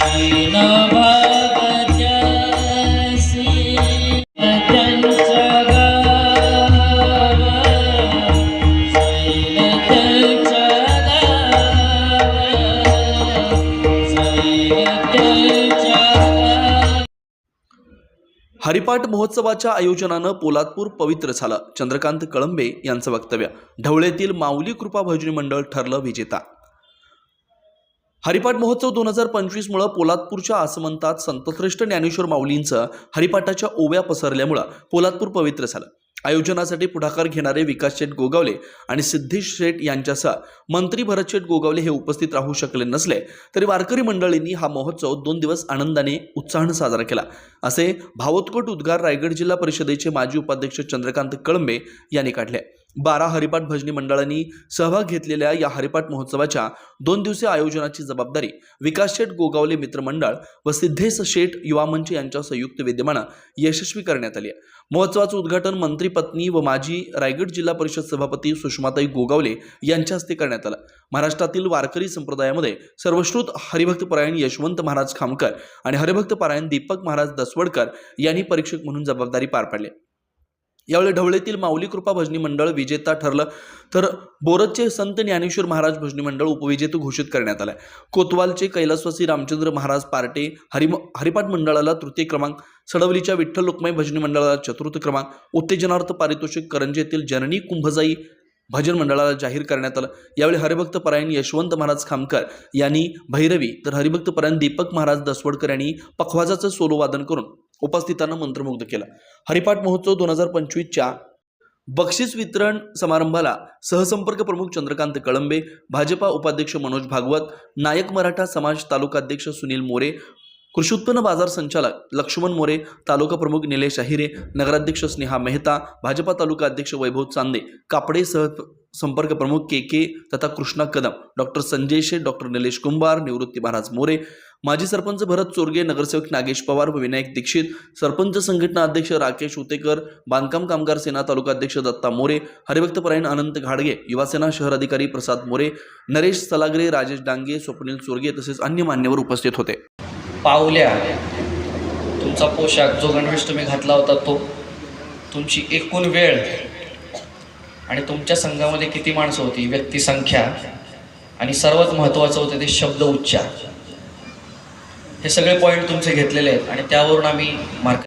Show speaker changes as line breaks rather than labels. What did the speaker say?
हरिपाठ महोत्सवाच्या आयोजनानं पोलादपूर पवित्र झालं. चंद्रकांत कळंबे यांचं वक्तव्य. ढवळेतील माऊली कृपा भजनी मंडळ ठरलं विजेता. हरिपाठ महोत्सव दोन हजार पंचवीसमुळं पोलादपूरच्या आसमंतात संतश्रेष्ठ ज्ञानेश्वर माऊलींचं हरिपाठाच्या ओव्या पसरल्यामुळं पोलादपूर पवित्र झालं. आयोजनासाठी पुढाकार घेणारे विकास शेठ गोगावले आणि सिद्धेश शेठ यांच्यासह मंत्री भरत शेठ गोगावले हे उपस्थित राहू शकले नसले तरी वारकरी मंडळींनी हा महोत्सव दोन दिवस आनंदाने उत्साहानं साजरा केला. असे भावोत्कट उद्गार रायगड जिल्हा परिषदेचे माजी उपाध्यक्ष चंद्रकांत कळंबे यांनी काढले. बारा हरिपाठ भजनी मंडळांनी सहभाग घेतलेल्या या हरिपाठ महोत्सवाच्या दोन दिवसीय आयोजनाची जबाबदारी विकास शेठ गोगावले मित्रमंडळ व सिद्धेश शेठ युवा मंच यांच्या संयुक्त विद्यमानं यशस्वी करण्यात आली आहे. महोत्सवाचं उद्घाटन मंत्री पत्नी व माजी रायगड जिल्हा परिषद सभापती सुषमाताई गोगावले यांच्या हस्ते करण्यात आलं. महाराष्ट्रातील वारकरी संप्रदायामध्ये सर्वश्रुत हरिभक्तपरायण यशवंत महाराज खामकर आणि हरिभक्त परायण दीपक महाराज दसवडकर यांनी परीक्षक म्हणून जबाबदारी पार पाडली. यावेळी ढवळेतील माऊली कृपा भजनी मंडळ विजेता ठरलं तर बोरदचे संत ज्ञानेश्वर महाराज भजनी मंडळ उपविजेते घोषित करण्यात आलं कोतवालचे कैलासवासी रामचंद्र महाराज पार्टे हरिम हरिपाठ मंडळाला तृतीय क्रमांक सडवलीच्या विठ्ठल लोकमय भजनी मंडळाला चतुर्थ क्रमांक उत्तेजनार्थ पारितोषिक करंजेतील जननी कुंभजाई भजन मंडळाला जाहीर करण्यात आलं. यावेळी हरिभक्त परायण यशवंत महाराज खामकर यांनी भैरवी तर हरिभक्त परायण दीपक महाराज दसवडकर यांनी पखवाजाचं सोलो वादन करून उपस्थितांना मंत्रमुग्ध केला. हरिपाठ महोत्सव दोन हजार पंचवीसच्या बक्षीस वितरण समारंभाला सहसंपर्क प्रमुख चंद्रकांत कळंबे भाजपा उपाध्यक्ष मनोज भागवत नायक मराठा समाज तालुकाध्यक्ष सुनील मोरे कृषी उत्पन्न बाजार संचालक लक्ष्मण मोरे तालुका प्रमुख निलेश अहिरे नगराध्यक्ष स्नेहा मेहता भाजपा तालुका अध्यक्ष वैभव चांदे कापडे सह संपर्क प्रमुख के के तथा कृष्णा कदम डॉक्टर संजय शेठ डॉक्टर निलेश कुंभार निवृत्ती महाराज मोरे माजी सरपंच भरत चोरगे नगरसेवक नागेश पवार व विनायक दीक्षित सरपंच संघटना अध्यक्ष राकेश उतेकर बांधकाम कामगार सेना तालुका अध्यक्ष दत्ता मोरे हरिभक्तपरायण अनंत घाडगे युवासेना शहर अधिकारी प्रसाद मोरे नरेश सलागरे राजेश डांगे स्वप्नील चोरगे तसेच अन्य मान्यवर उपस्थित होते.
पावल्या. तुमचा पोशाख जो गणवेश तुम्ही घातला होता तो तुमची एकूण वेळ आणि तुमच्या संघामध्ये किती माणसं होती? व्यक्तिसंख्या आणि सर्वात महत्त्वाचं होतं ते शब्द उच्चार. हे सगळे पॉईंट तुमचे घेतलेले आहेत आणि त्यावरून आम्ही मार्क